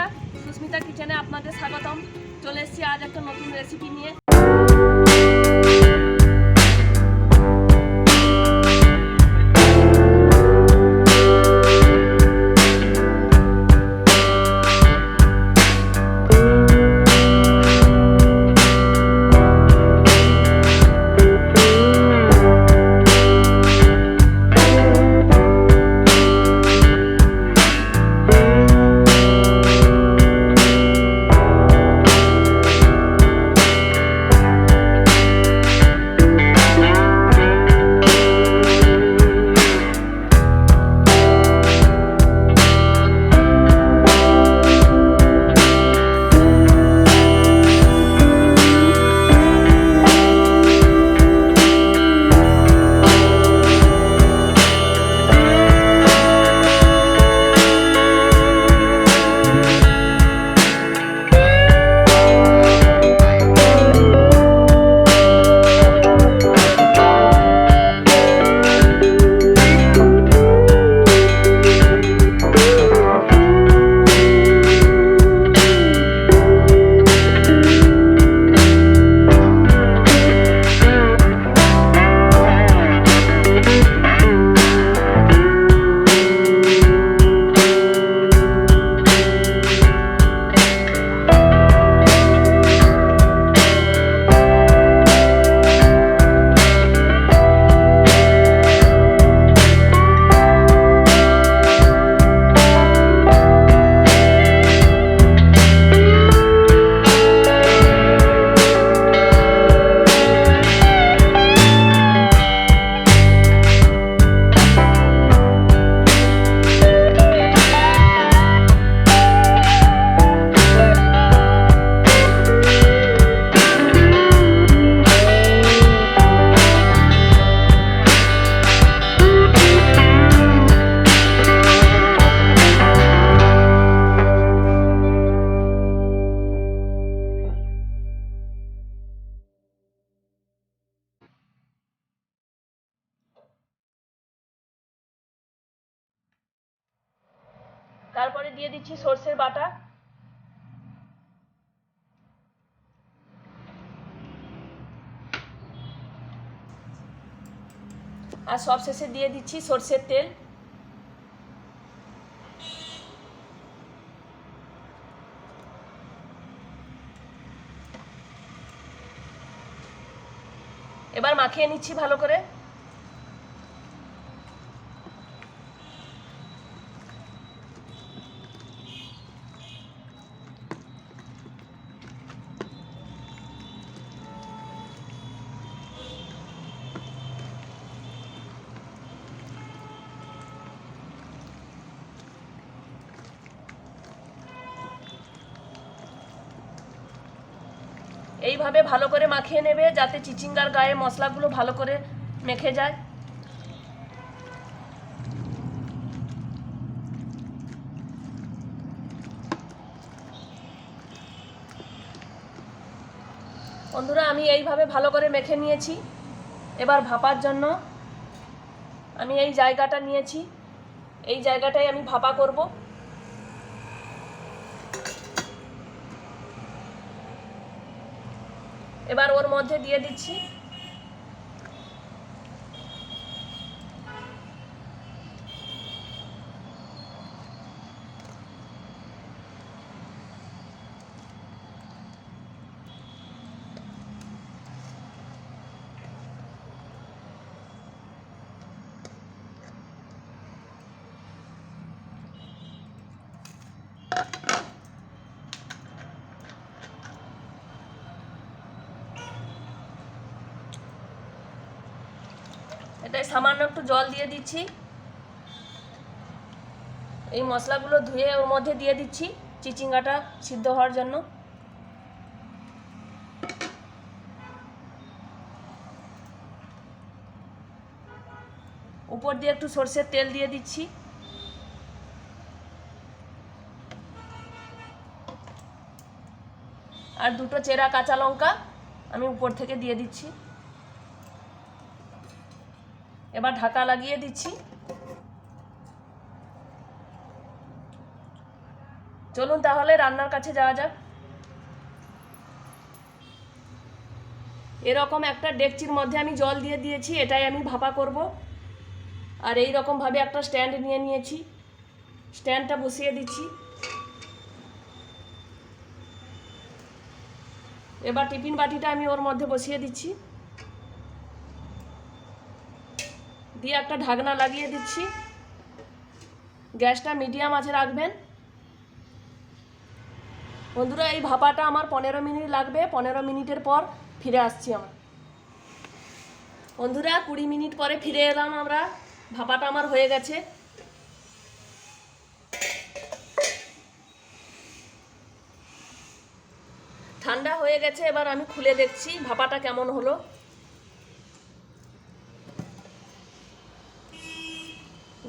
বন্ধুরা সুস্মিতা কিচেনে আপনাদের স্বাগতম। চলে এসেছি আজ একটা নতুন রেসিপি নিয়ে। দিয়ে দিচ্ছি সর্ষের বাটা। আর সব শেষে দিয়ে দিচ্ছি সর্ষের তেল। এবার মাখিয়ে নিচ্ছি ভালো করে। এইভাবে ভালো করে মাখিয়ে নেবে যাতে চিচিঙ্গার গায়ে মশলাগুলো ভালো করে মেখে যায়? বন্ধুরা, আমি এইভাবে ভালো করে মেখে নিয়েছি। এবার ভাপার জন্য আমি এই জায়গাটা নিয়েছি। এই জায়গাটাই আমি ভাপা করব। এবার ওর মধ্যে দিয়ে দিচ্ছি এটাই সামান্য একটু জল দিয়ে দিচ্ছি। এই মশলাগুলো ধুয়ে ওর মধ্যে দিয়ে দিচ্ছি, চিচিঙ্গাটা সিদ্ধ হওয়ার জন্য। উপর দিয়ে একটু সর্ষের তেল দিয়ে দিচ্ছি। আর দুটো চেরা কাঁচা লঙ্কা আমি উপর থেকে দিয়ে দিচ্ছি। এবার ঢাকা লাগিয়ে দিচ্ছি। চলুন তাহলে রান্নার কাছে যাওয়া যাক। এরকম একটা ডেকচির মধ্যে আমি জল দিয়ে দিয়েছি, এটাই আমি ভাপা করব। আর এই রকমভাবে একটা স্ট্যান্ড নিয়ে নিয়েছি। স্ট্যান্ডটা বসিয়ে দিচ্ছি। এবার টিফিন বাটিটা আমি ওর মধ্যে বসিয়ে দিচ্ছি। দিয়ে একটা ঢাকনা লাগিয়ে দিচ্ছি। গ্যাসটা মিডিয়াম আছে রাখবেন। বন্ধুরা, এই ভাপাটা আমার পনেরো মিনিট লাগবে। পনেরো মিনিটের পর ফিরে আসছি আমার। বন্ধুরা, কুড়ি মিনিট পরে ফিরে এলাম আমরা। ভাপাটা আমার হয়ে গেছে। ঠান্ডা হয়ে গেছে, এবার আমি খুলে দেখছি ভাপাটা কেমন হলো।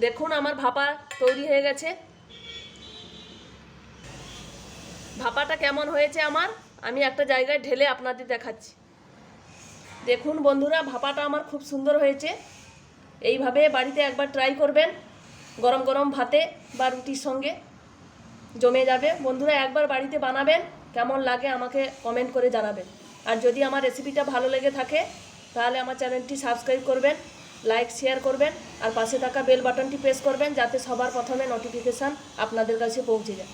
দেখুন, আমার ভাপা তৈরি হয়ে গেছে। ভাপাটা কেমন হয়েছে আমার? আমি একটা জায়গায় ঢেলে আপনাদের দেখাচ্ছি। দেখুন বন্ধুরা, ভাপাটা আমার খুব সুন্দর হয়েছে। এইভাবে বাড়িতে একবার ট্রাই করবেন, গরম গরম ভাতে বা রুটির সঙ্গে। জমে যাবে। বন্ধুরা, একবার বাড়িতে বানাবেন, কেমন লাগে আমাকে কমেন্ট করে জানাবেন। আর যদি আমার রেসিপিটা ভালো লেগে থাকে, তাহলে আমার চ্যানেলটি সাবস্ক্রাইব করবেন। লাইক শেয়ার করবেন, আর পাশে থাকা বেল বাটনটি প্রেস করবেন যাতে সবার প্রথমে নোটিফিকেশান আপনাদের কাছে পৌঁছে যায়।